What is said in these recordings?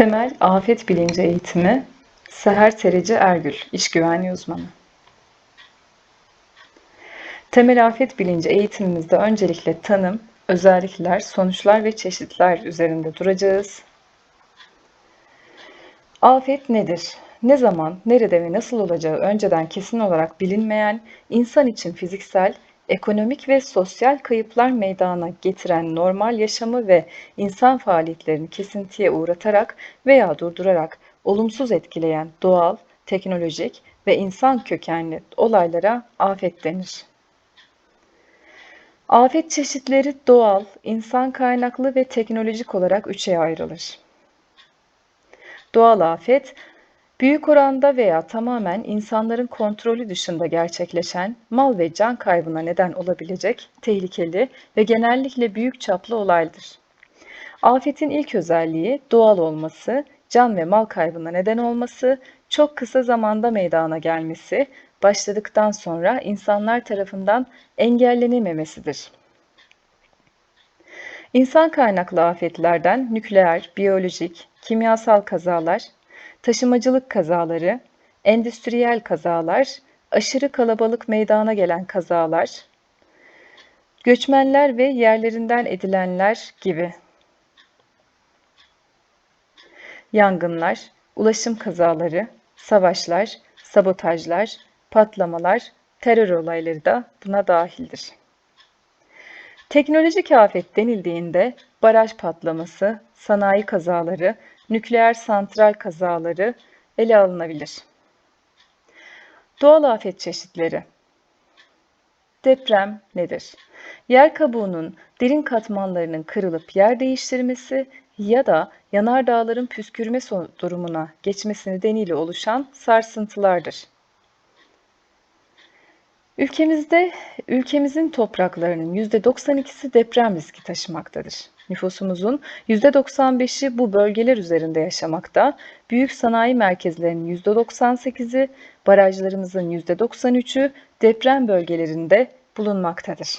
Temel Afet Bilinci Eğitimi Seher Tereci Ergül, İş Güvenliği Uzmanı. Temel Afet Bilinci eğitimimizde öncelikle tanım, özellikler, sonuçlar ve çeşitler üzerinde duracağız. Afet nedir? Ne zaman, nerede ve nasıl olacağı önceden kesin olarak bilinmeyen, insan için fiziksel, ekonomik ve sosyal kayıplar meydana getiren normal yaşamı ve insan faaliyetlerini kesintiye uğratarak veya durdurarak olumsuz etkileyen doğal, teknolojik ve insan kökenli olaylara afet denir. Afet çeşitleri doğal, insan kaynaklı ve teknolojik olarak üçe ayrılır. Doğal afet, büyük oranda veya tamamen insanların kontrolü dışında gerçekleşen mal ve can kaybına neden olabilecek tehlikeli ve genellikle büyük çaplı olaydır. Afetin ilk özelliği doğal olması, can ve mal kaybına neden olması, çok kısa zamanda meydana gelmesi, başladıktan sonra insanlar tarafından engellenememesidir. İnsan kaynaklı afetlerden nükleer, biyolojik, kimyasal kazalar, taşımacılık kazaları, endüstriyel kazalar, aşırı kalabalık meydana gelen kazalar, göçmenler ve yerlerinden edilenler gibi yangınlar, ulaşım kazaları, savaşlar, sabotajlar, patlamalar, terör olayları da buna dahildir. Teknolojik afet denildiğinde baraj patlaması, sanayi kazaları, nükleer santral kazaları ele alınabilir. Doğal afet çeşitleri Deprem nedir? Yer kabuğunun derin katmanlarının kırılıp yer değiştirmesi ya da yanardağların püskürme durumuna geçmesi nedeniyle oluşan sarsıntılardır. Ülkemizde ülkemizin topraklarının %92'si deprem riski taşımaktadır. Nüfusumuzun %95'i bu bölgeler üzerinde yaşamakta. Büyük sanayi merkezlerinin %98'i, barajlarımızın %93'ü deprem bölgelerinde bulunmaktadır.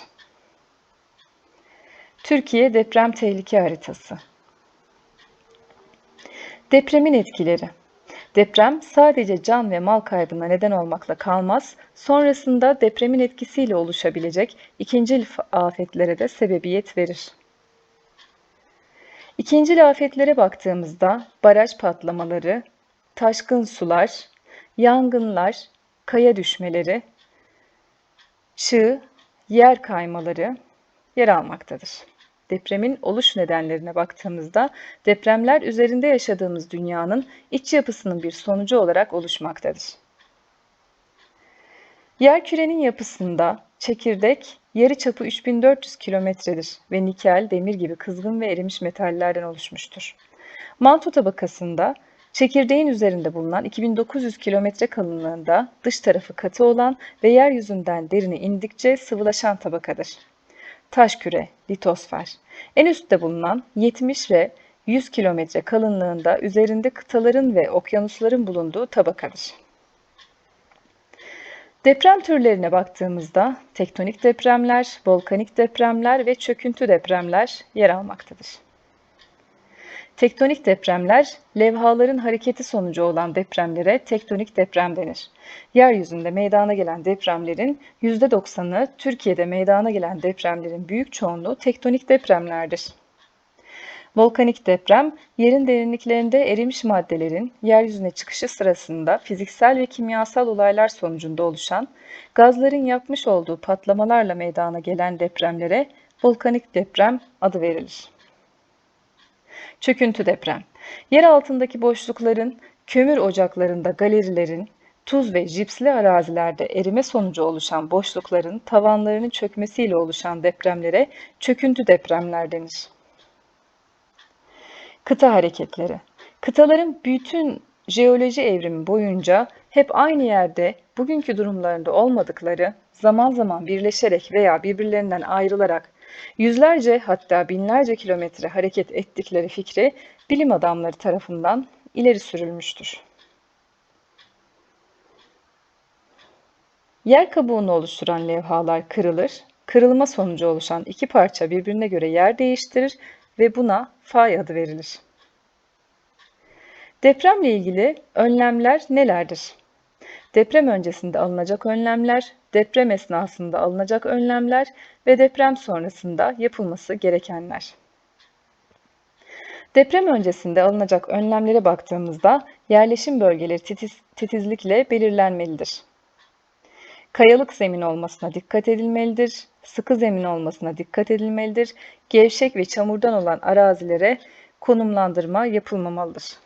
Türkiye Deprem Tehlike Haritası Depremin etkileri Deprem sadece can ve mal kaybına neden olmakla kalmaz, sonrasında depremin etkisiyle oluşabilecek ikinci afetlere de sebebiyet verir. İkinci afetlere baktığımızda baraj patlamaları, taşkın sular, yangınlar, kaya düşmeleri, çığ, yer kaymaları yer almaktadır depremin oluş nedenlerine baktığımızda depremler üzerinde yaşadığımız dünyanın iç yapısının bir sonucu olarak oluşmaktadır. Yer kürenin yapısında çekirdek yarı çapı 3400 kilometredir ve nikel, demir gibi kızgın ve erimiş metallerden oluşmuştur. Manto tabakasında çekirdeğin üzerinde bulunan 2900 kilometre kalınlığında dış tarafı katı olan ve yeryüzünden derine indikçe sıvılaşan tabakadır taş küre, litosfer. En üstte bulunan 70 ve 100 kilometre kalınlığında üzerinde kıtaların ve okyanusların bulunduğu tabakadır. Deprem türlerine baktığımızda tektonik depremler, volkanik depremler ve çöküntü depremler yer almaktadır. Tektonik depremler, levhaların hareketi sonucu olan depremlere tektonik deprem denir. Yeryüzünde meydana gelen depremlerin %90'ı Türkiye'de meydana gelen depremlerin büyük çoğunluğu tektonik depremlerdir. Volkanik deprem, yerin derinliklerinde erimiş maddelerin yeryüzüne çıkışı sırasında fiziksel ve kimyasal olaylar sonucunda oluşan, gazların yapmış olduğu patlamalarla meydana gelen depremlere volkanik deprem adı verilir. Çöküntü deprem. Yer altındaki boşlukların, kömür ocaklarında galerilerin, tuz ve jipsli arazilerde erime sonucu oluşan boşlukların tavanlarının çökmesiyle oluşan depremlere çöküntü depremler denir. Kıta hareketleri. Kıtaların bütün jeoloji evrimi boyunca hep aynı yerde bugünkü durumlarında olmadıkları, zaman zaman birleşerek veya birbirlerinden ayrılarak yüzlerce hatta binlerce kilometre hareket ettikleri fikri bilim adamları tarafından ileri sürülmüştür. Yer kabuğunu oluşturan levhalar kırılır, kırılma sonucu oluşan iki parça birbirine göre yer değiştirir ve buna fay adı verilir. Depremle ilgili önlemler nelerdir? Deprem öncesinde alınacak önlemler, deprem esnasında alınacak önlemler ve deprem sonrasında yapılması gerekenler. Deprem öncesinde alınacak önlemlere baktığımızda yerleşim bölgeleri titiz, titizlikle belirlenmelidir. Kayalık zemin olmasına dikkat edilmelidir, sıkı zemin olmasına dikkat edilmelidir, gevşek ve çamurdan olan arazilere konumlandırma yapılmamalıdır.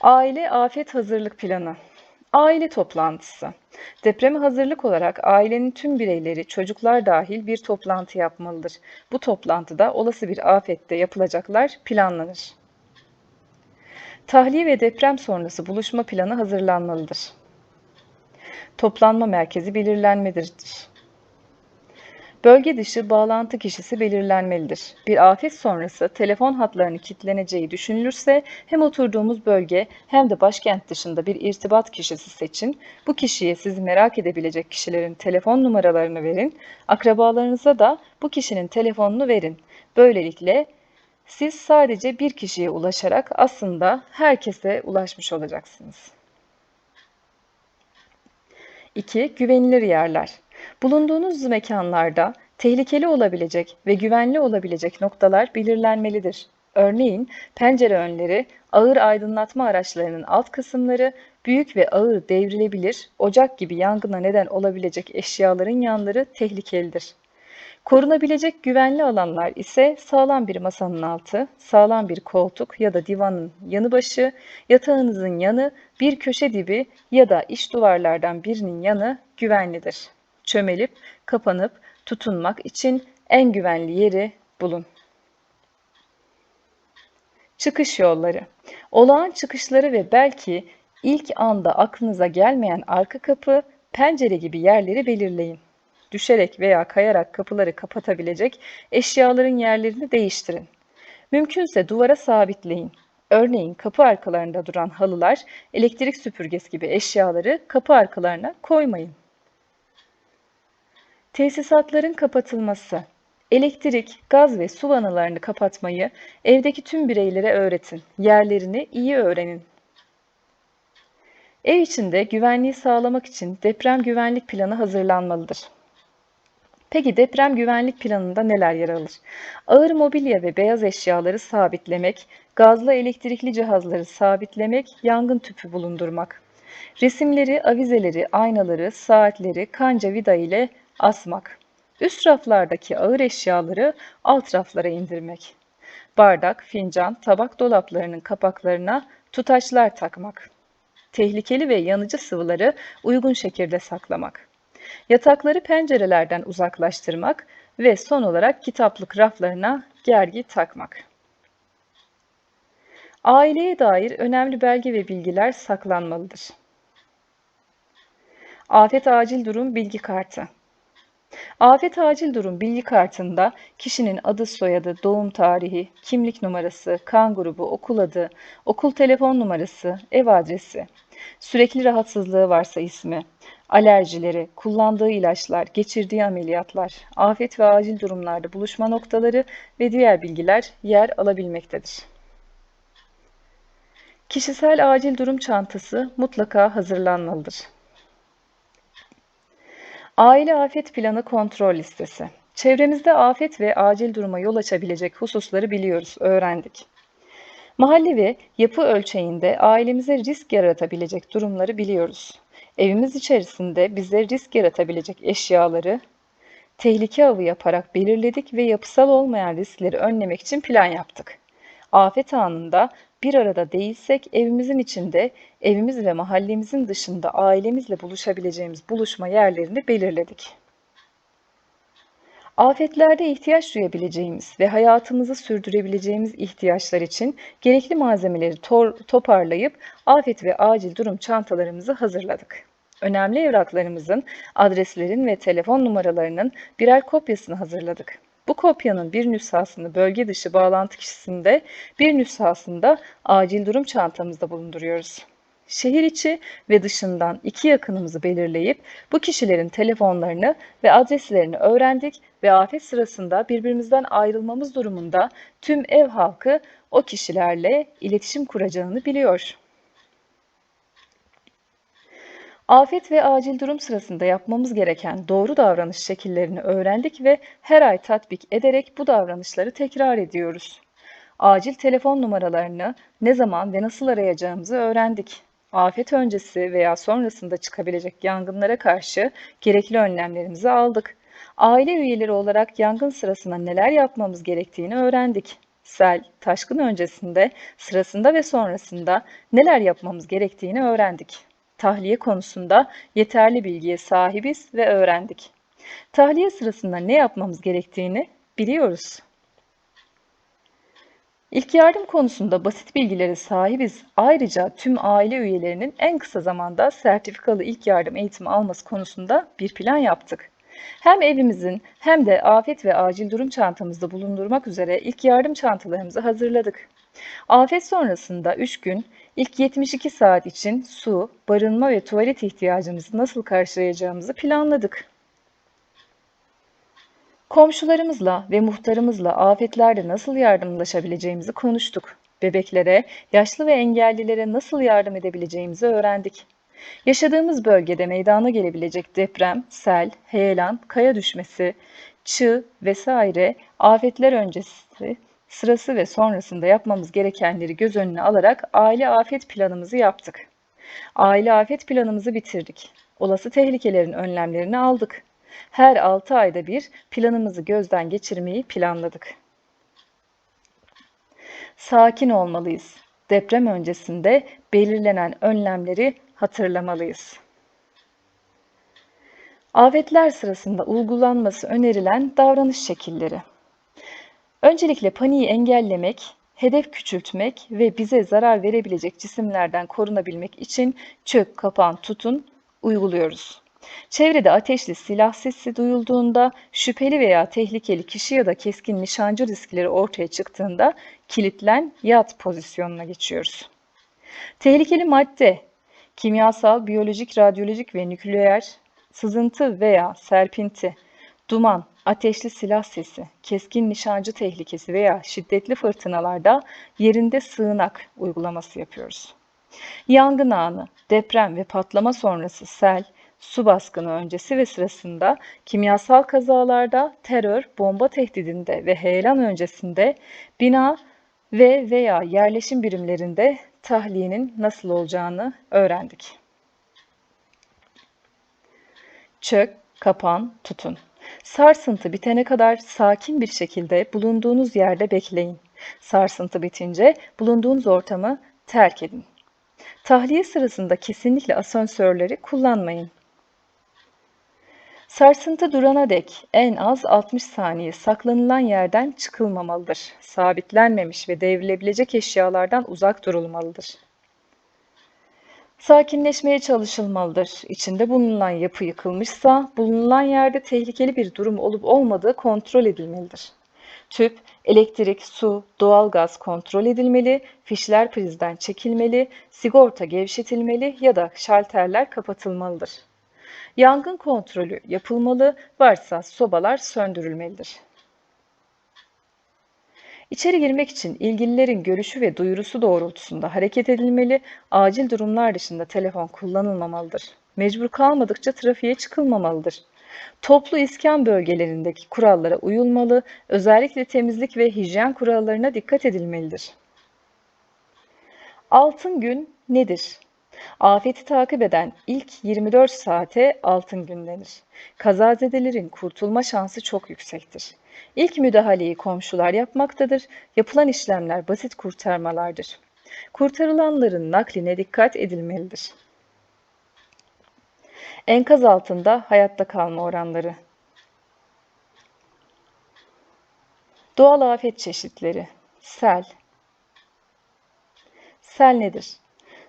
Aile afet hazırlık planı. Aile toplantısı. Depreme hazırlık olarak ailenin tüm bireyleri, çocuklar dahil bir toplantı yapmalıdır. Bu toplantıda olası bir afette yapılacaklar planlanır. Tahliye ve deprem sonrası buluşma planı hazırlanmalıdır. Toplanma merkezi belirlenmelidir. Bölge dışı bağlantı kişisi belirlenmelidir. Bir afet sonrası telefon hatlarının kilitleneceği düşünülürse hem oturduğumuz bölge hem de başkent dışında bir irtibat kişisi seçin. Bu kişiye sizi merak edebilecek kişilerin telefon numaralarını verin. Akrabalarınıza da bu kişinin telefonunu verin. Böylelikle siz sadece bir kişiye ulaşarak aslında herkese ulaşmış olacaksınız. 2. Güvenilir yerler. Bulunduğunuz mekanlarda tehlikeli olabilecek ve güvenli olabilecek noktalar belirlenmelidir. Örneğin pencere önleri, ağır aydınlatma araçlarının alt kısımları, büyük ve ağır devrilebilir, ocak gibi yangına neden olabilecek eşyaların yanları tehlikelidir. Korunabilecek güvenli alanlar ise sağlam bir masanın altı, sağlam bir koltuk ya da divanın yanı başı, yatağınızın yanı, bir köşe dibi ya da iç duvarlardan birinin yanı güvenlidir. Çömelip, kapanıp, tutunmak için en güvenli yeri bulun. Çıkış yolları. Olağan çıkışları ve belki ilk anda aklınıza gelmeyen arka kapı, pencere gibi yerleri belirleyin düşerek veya kayarak kapıları kapatabilecek eşyaların yerlerini değiştirin. Mümkünse duvara sabitleyin. Örneğin kapı arkalarında duran halılar, elektrik süpürgesi gibi eşyaları kapı arkalarına koymayın. Tesisatların kapatılması. Elektrik, gaz ve su vanalarını kapatmayı evdeki tüm bireylere öğretin. Yerlerini iyi öğrenin. Ev içinde güvenliği sağlamak için deprem güvenlik planı hazırlanmalıdır. Peki deprem güvenlik planında neler yer alır? Ağır mobilya ve beyaz eşyaları sabitlemek, gazlı elektrikli cihazları sabitlemek, yangın tüpü bulundurmak. Resimleri, avizeleri, aynaları, saatleri kanca vida ile asmak. Üst raflardaki ağır eşyaları alt raflara indirmek. Bardak, fincan, tabak dolaplarının kapaklarına tutaçlar takmak. Tehlikeli ve yanıcı sıvıları uygun şekilde saklamak. Yatakları pencerelerden uzaklaştırmak ve son olarak kitaplık raflarına gergi takmak. Aileye dair önemli belge ve bilgiler saklanmalıdır. Afet Acil Durum Bilgi Kartı Afet Acil Durum Bilgi Kartı'nda kişinin adı, soyadı, doğum tarihi, kimlik numarası, kan grubu, okul adı, okul telefon numarası, ev adresi, sürekli rahatsızlığı varsa ismi, alerjileri, kullandığı ilaçlar, geçirdiği ameliyatlar, afet ve acil durumlarda buluşma noktaları ve diğer bilgiler yer alabilmektedir. Kişisel acil durum çantası mutlaka hazırlanmalıdır. Aile afet planı kontrol listesi. Çevremizde afet ve acil duruma yol açabilecek hususları biliyoruz, öğrendik. Mahalle ve yapı ölçeğinde ailemize risk yaratabilecek durumları biliyoruz. Evimiz içerisinde bize risk yaratabilecek eşyaları tehlike avı yaparak belirledik ve yapısal olmayan riskleri önlemek için plan yaptık. Afet anında bir arada değilsek evimizin içinde, evimiz ve mahallemizin dışında ailemizle buluşabileceğimiz buluşma yerlerini belirledik. Afetlerde ihtiyaç duyabileceğimiz ve hayatımızı sürdürebileceğimiz ihtiyaçlar için gerekli malzemeleri toparlayıp afet ve acil durum çantalarımızı hazırladık. Önemli evraklarımızın, adreslerin ve telefon numaralarının birer kopyasını hazırladık. Bu kopyanın bir nüshasını bölge dışı bağlantı kişisinde, bir nüshasını da acil durum çantamızda bulunduruyoruz. şehir içi ve dışından iki yakınımızı belirleyip bu kişilerin telefonlarını ve adreslerini öğrendik ve afet sırasında birbirimizden ayrılmamız durumunda tüm ev halkı o kişilerle iletişim kuracağını biliyor. Afet ve acil durum sırasında yapmamız gereken doğru davranış şekillerini öğrendik ve her ay tatbik ederek bu davranışları tekrar ediyoruz. Acil telefon numaralarını ne zaman ve nasıl arayacağımızı öğrendik. Afet öncesi veya sonrasında çıkabilecek yangınlara karşı gerekli önlemlerimizi aldık. Aile üyeleri olarak yangın sırasında neler yapmamız gerektiğini öğrendik. Sel, taşkın öncesinde, sırasında ve sonrasında neler yapmamız gerektiğini öğrendik. Tahliye konusunda yeterli bilgiye sahibiz ve öğrendik. Tahliye sırasında ne yapmamız gerektiğini biliyoruz. İlk yardım konusunda basit bilgilere sahibiz. Ayrıca tüm aile üyelerinin en kısa zamanda sertifikalı ilk yardım eğitimi alması konusunda bir plan yaptık. Hem evimizin hem de afet ve acil durum çantamızda bulundurmak üzere ilk yardım çantalarımızı hazırladık. Afet sonrasında 3 gün ilk 72 saat için su, barınma ve tuvalet ihtiyacımızı nasıl karşılayacağımızı planladık. Komşularımızla ve muhtarımızla afetlerde nasıl yardımlaşabileceğimizi konuştuk. Bebeklere, yaşlı ve engellilere nasıl yardım edebileceğimizi öğrendik. Yaşadığımız bölgede meydana gelebilecek deprem, sel, heyelan, kaya düşmesi, çığ vesaire afetler öncesi, sırası ve sonrasında yapmamız gerekenleri göz önüne alarak aile afet planımızı yaptık. Aile afet planımızı bitirdik. Olası tehlikelerin önlemlerini aldık. Her 6 ayda bir planımızı gözden geçirmeyi planladık. Sakin olmalıyız. Deprem öncesinde belirlenen önlemleri hatırlamalıyız. Afetler sırasında uygulanması önerilen davranış şekilleri. Öncelikle paniği engellemek, hedef küçültmek ve bize zarar verebilecek cisimlerden korunabilmek için çök, kapan, tutun uyguluyoruz. Çevrede ateşli silah sesi duyulduğunda, şüpheli veya tehlikeli kişi ya da keskin nişancı riskleri ortaya çıktığında kilitlen, yat pozisyonuna geçiyoruz. Tehlikeli madde, kimyasal, biyolojik, radyolojik ve nükleer, sızıntı veya serpinti, duman, ateşli silah sesi, keskin nişancı tehlikesi veya şiddetli fırtınalarda yerinde sığınak uygulaması yapıyoruz. Yangın anı, deprem ve patlama sonrası sel, su baskını öncesi ve sırasında kimyasal kazalarda, terör, bomba tehdidinde ve heyelan öncesinde bina ve veya yerleşim birimlerinde tahliyenin nasıl olacağını öğrendik. Çök, kapan, tutun. Sarsıntı bitene kadar sakin bir şekilde bulunduğunuz yerde bekleyin. Sarsıntı bitince bulunduğunuz ortamı terk edin. Tahliye sırasında kesinlikle asansörleri kullanmayın. Sarsıntı durana dek en az 60 saniye saklanılan yerden çıkılmamalıdır. Sabitlenmemiş ve devrilebilecek eşyalardan uzak durulmalıdır. Sakinleşmeye çalışılmalıdır. İçinde bulunan yapı yıkılmışsa bulunan yerde tehlikeli bir durum olup olmadığı kontrol edilmelidir. Tüp, elektrik, su, doğalgaz kontrol edilmeli, fişler prizden çekilmeli, sigorta gevşetilmeli ya da şalterler kapatılmalıdır. Yangın kontrolü yapılmalı, varsa sobalar söndürülmelidir. İçeri girmek için ilgililerin görüşü ve duyurusu doğrultusunda hareket edilmeli, acil durumlar dışında telefon kullanılmamalıdır. Mecbur kalmadıkça trafiğe çıkılmamalıdır. Toplu iskan bölgelerindeki kurallara uyulmalı, özellikle temizlik ve hijyen kurallarına dikkat edilmelidir. Altın gün nedir? Afeti takip eden ilk 24 saate altın gün denir. Kazazedelerin kurtulma şansı çok yüksektir. İlk müdahaleyi komşular yapmaktadır. Yapılan işlemler basit kurtarmalardır. Kurtarılanların nakline dikkat edilmelidir. Enkaz altında hayatta kalma oranları. Doğal afet çeşitleri. Sel. Sel nedir?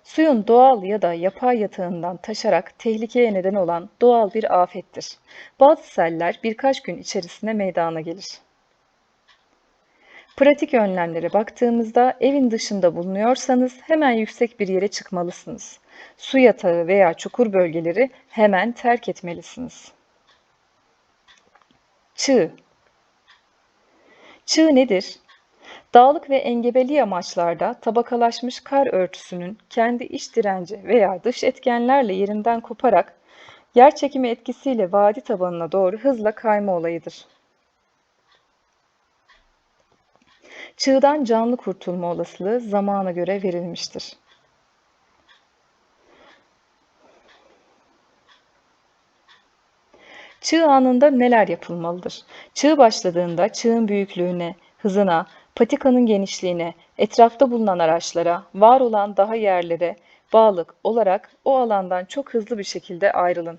Suyun doğal ya da yapay yatağından taşarak tehlikeye neden olan doğal bir afettir. Bazı seller birkaç gün içerisinde meydana gelir. Pratik önlemlere baktığımızda evin dışında bulunuyorsanız hemen yüksek bir yere çıkmalısınız. Su yatağı veya çukur bölgeleri hemen terk etmelisiniz. Çığ Çığ nedir? Dağlık ve engebeli yamaçlarda tabakalaşmış kar örtüsünün kendi iç direnci veya dış etkenlerle yerinden koparak yer çekimi etkisiyle vadi tabanına doğru hızla kayma olayıdır. Çığdan canlı kurtulma olasılığı zamana göre verilmiştir. Çığ anında neler yapılmalıdır? Çığ başladığında çığın büyüklüğüne, hızına, patikanın genişliğine, etrafta bulunan araçlara, var olan daha yerlere bağlı olarak o alandan çok hızlı bir şekilde ayrılın.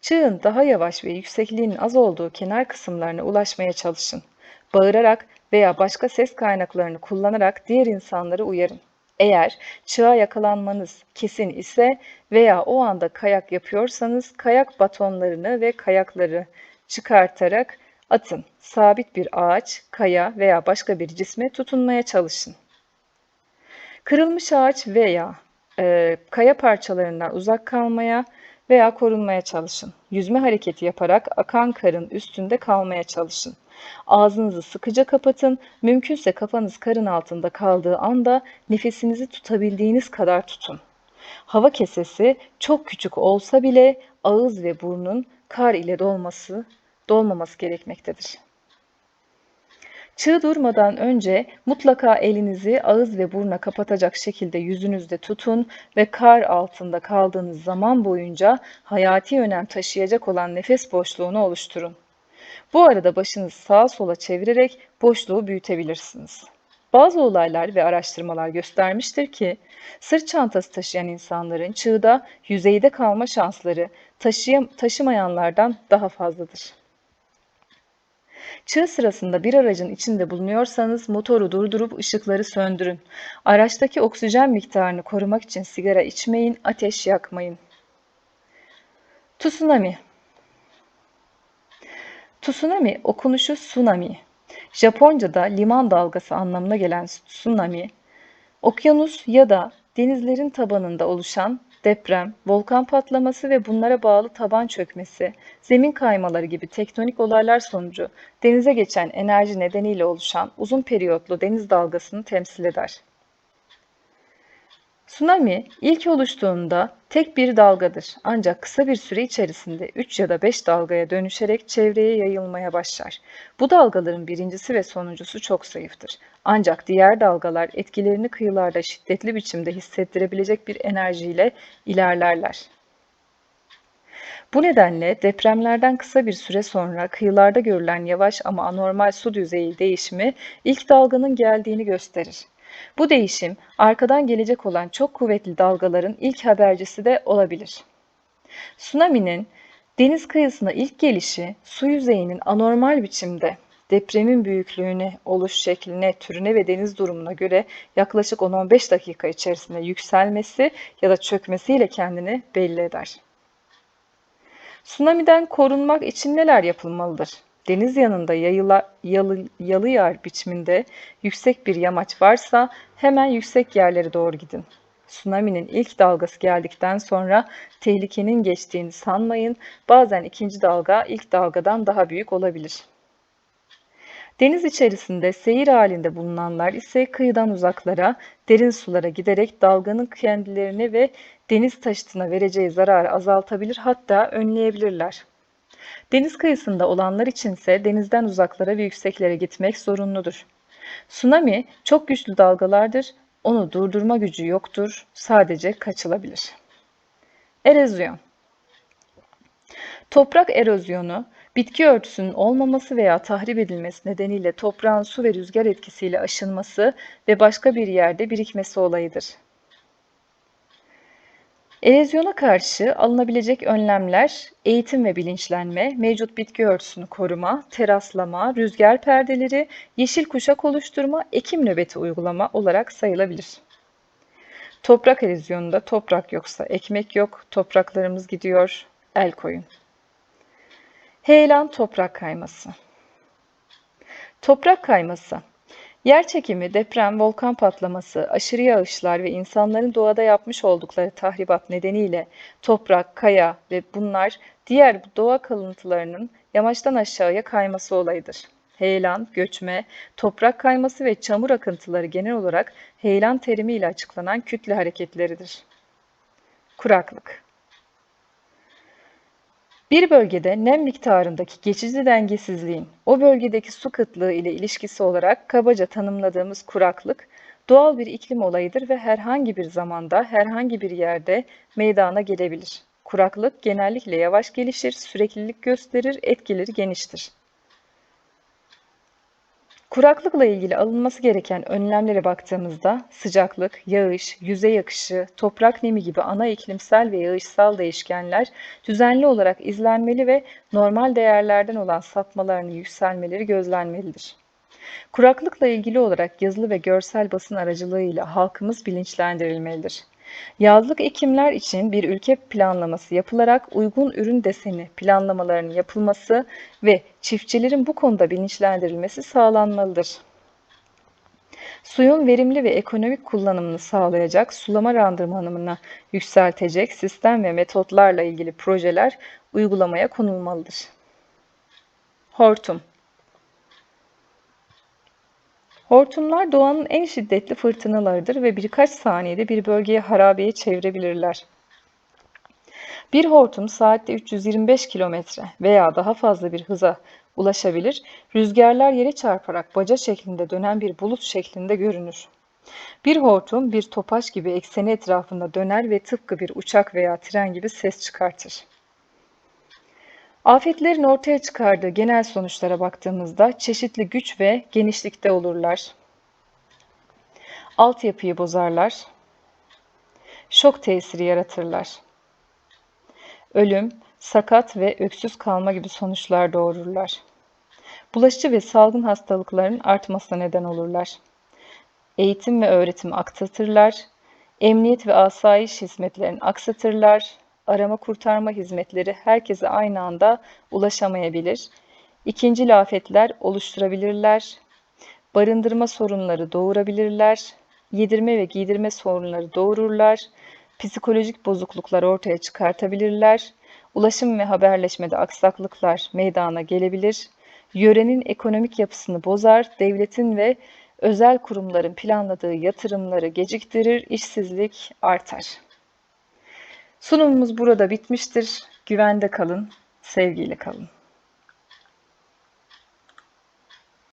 Çığın daha yavaş ve yüksekliğinin az olduğu kenar kısımlarına ulaşmaya çalışın. Bağırarak veya başka ses kaynaklarını kullanarak diğer insanları uyarın. Eğer çığa yakalanmanız kesin ise veya o anda kayak yapıyorsanız kayak batonlarını ve kayakları çıkartarak atın. Sabit bir ağaç, kaya veya başka bir cisme tutunmaya çalışın. Kırılmış ağaç veya e, kaya parçalarından uzak kalmaya veya korunmaya çalışın. Yüzme hareketi yaparak akan karın üstünde kalmaya çalışın. Ağzınızı sıkıca kapatın. Mümkünse kafanız karın altında kaldığı anda nefesinizi tutabildiğiniz kadar tutun. Hava kesesi çok küçük olsa bile ağız ve burnun kar ile dolması, dolmaması gerekmektedir. Çığ durmadan önce mutlaka elinizi ağız ve buruna kapatacak şekilde yüzünüzde tutun ve kar altında kaldığınız zaman boyunca hayati önem taşıyacak olan nefes boşluğunu oluşturun. Bu arada başınızı sağa sola çevirerek boşluğu büyütebilirsiniz. Bazı olaylar ve araştırmalar göstermiştir ki sırt çantası taşıyan insanların çığda yüzeyde kalma şansları taşıyam taşımayanlardan daha fazladır. Çığ sırasında bir aracın içinde bulunuyorsanız motoru durdurup ışıkları söndürün. Araçtaki oksijen miktarını korumak için sigara içmeyin, ateş yakmayın. Tsunami Tsunami okunuşu tsunami. Japonca'da liman dalgası anlamına gelen tsunami, okyanus ya da denizlerin tabanında oluşan deprem, volkan patlaması ve bunlara bağlı taban çökmesi, zemin kaymaları gibi tektonik olaylar sonucu denize geçen enerji nedeniyle oluşan uzun periyotlu deniz dalgasını temsil eder. Tsunami ilk oluştuğunda tek bir dalgadır ancak kısa bir süre içerisinde 3 ya da 5 dalgaya dönüşerek çevreye yayılmaya başlar. Bu dalgaların birincisi ve sonuncusu çok zayıftır. Ancak diğer dalgalar etkilerini kıyılarda şiddetli biçimde hissettirebilecek bir enerjiyle ilerlerler. Bu nedenle depremlerden kısa bir süre sonra kıyılarda görülen yavaş ama anormal su düzeyi değişimi ilk dalganın geldiğini gösterir. Bu değişim arkadan gelecek olan çok kuvvetli dalgaların ilk habercisi de olabilir. Tsunami'nin deniz kıyısına ilk gelişi su yüzeyinin anormal biçimde depremin büyüklüğüne, oluş şekline, türüne ve deniz durumuna göre yaklaşık 10-15 dakika içerisinde yükselmesi ya da çökmesiyle kendini belli eder. Tsunami'den korunmak için neler yapılmalıdır? Deniz yanında yayıla, yalı, yalı yer biçiminde yüksek bir yamaç varsa hemen yüksek yerlere doğru gidin. Tsunami'nin ilk dalgası geldikten sonra tehlikenin geçtiğini sanmayın. Bazen ikinci dalga ilk dalgadan daha büyük olabilir. Deniz içerisinde seyir halinde bulunanlar ise kıyıdan uzaklara, derin sulara giderek dalganın kendilerini ve deniz taşıtına vereceği zararı azaltabilir hatta önleyebilirler. Deniz kıyısında olanlar içinse denizden uzaklara ve yükseklere gitmek zorunludur. Tsunami çok güçlü dalgalardır, onu durdurma gücü yoktur, sadece kaçılabilir. Erozyon Toprak erozyonu, bitki örtüsünün olmaması veya tahrip edilmesi nedeniyle toprağın su ve rüzgar etkisiyle aşınması ve başka bir yerde birikmesi olayıdır. Erozyona karşı alınabilecek önlemler eğitim ve bilinçlenme, mevcut bitki örtüsünü koruma, teraslama, rüzgar perdeleri, yeşil kuşak oluşturma, ekim nöbeti uygulama olarak sayılabilir. Toprak erozyonunda toprak yoksa ekmek yok, topraklarımız gidiyor, el koyun. Heyelan toprak kayması. Toprak kayması. Yer çekimi, deprem, volkan patlaması, aşırı yağışlar ve insanların doğada yapmış oldukları tahribat nedeniyle toprak, kaya ve bunlar diğer doğa kalıntılarının yamaçtan aşağıya kayması olayıdır. Heyelan, göçme, toprak kayması ve çamur akıntıları genel olarak heyelan terimiyle açıklanan kütle hareketleridir. Kuraklık bir bölgede nem miktarındaki geçici dengesizliğin o bölgedeki su kıtlığı ile ilişkisi olarak kabaca tanımladığımız kuraklık doğal bir iklim olayıdır ve herhangi bir zamanda herhangi bir yerde meydana gelebilir. Kuraklık genellikle yavaş gelişir, süreklilik gösterir, etkileri geniştir. Kuraklıkla ilgili alınması gereken önlemlere baktığımızda sıcaklık, yağış, yüzey akışı, toprak nemi gibi ana iklimsel ve yağışsal değişkenler düzenli olarak izlenmeli ve normal değerlerden olan sapmalarının yükselmeleri gözlenmelidir. Kuraklıkla ilgili olarak yazılı ve görsel basın aracılığıyla halkımız bilinçlendirilmelidir. Yazlık ekimler için bir ülke planlaması yapılarak uygun ürün deseni planlamalarının yapılması ve çiftçilerin bu konuda bilinçlendirilmesi sağlanmalıdır. Suyun verimli ve ekonomik kullanımını sağlayacak, sulama randımanını yükseltecek sistem ve metotlarla ilgili projeler uygulamaya konulmalıdır. Hortum Hortumlar doğanın en şiddetli fırtınalarıdır ve birkaç saniyede bir bölgeyi harabeye çevirebilirler. Bir hortum saatte 325 kilometre veya daha fazla bir hıza ulaşabilir, rüzgarlar yere çarparak baca şeklinde dönen bir bulut şeklinde görünür. Bir hortum bir topaç gibi ekseni etrafında döner ve tıpkı bir uçak veya tren gibi ses çıkartır. Afetlerin ortaya çıkardığı genel sonuçlara baktığımızda çeşitli güç ve genişlikte olurlar. Altyapıyı bozarlar. Şok tesiri yaratırlar. Ölüm, sakat ve öksüz kalma gibi sonuçlar doğururlar. Bulaşıcı ve salgın hastalıkların artmasına neden olurlar. Eğitim ve öğretimi aksatırlar. Emniyet ve asayiş hizmetlerini aksatırlar arama kurtarma hizmetleri herkese aynı anda ulaşamayabilir. İkinci afetler oluşturabilirler. Barındırma sorunları doğurabilirler. Yedirme ve giydirme sorunları doğururlar. Psikolojik bozukluklar ortaya çıkartabilirler. Ulaşım ve haberleşmede aksaklıklar meydana gelebilir. Yörenin ekonomik yapısını bozar, devletin ve özel kurumların planladığı yatırımları geciktirir, işsizlik artar. Sunumumuz burada bitmiştir. Güvende kalın, sevgiyle kalın.